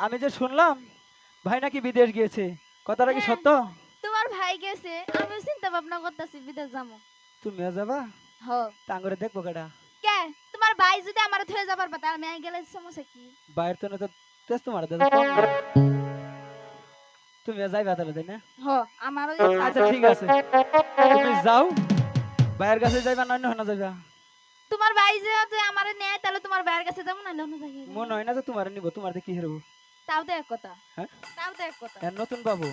আমি যে শুনলাম ভাই নাকি বিদেশ গিয়েছে। কথাটা কি হ্যাঁ, সত্য? তোমার ভাই গেছে আমি চিন্তা ভাবনা করতেছি বিদেশ যাব তুমিও যাবা? হ্যাঁ টাঙ্গরে দেখব কেডা। কে? তোমার ভাই যদি আমার থয়ে যাবার পাতা আমি গেলে সমস্যা কি? বাইরে তো না তো তেজ তোমার দাদা তুমি যাইবা তাহলে তাই না? হ্যাঁ আমারও আচ্ছা ঠিক আছে। তুমি যাও ভাইয়ের কাছে যাইবা না অন্য হনা যাইবা। তোমার ভাই যে আছে আমারে নেয় তাহলে তোমার ভাইয়ের কাছে যাব না না যাই মন হয় না যে তোমারে নিব তোমার কি হেরবো? তাও দেখ কথা। হ্যাঁ? তাও দেখ কথা। নতুন বাবু।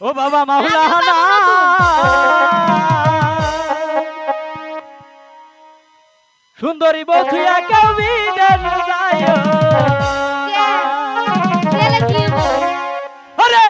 ও বাবা মাহুলা সুন্দরী বথুয়া কেউ বিদেশ যায়। আরে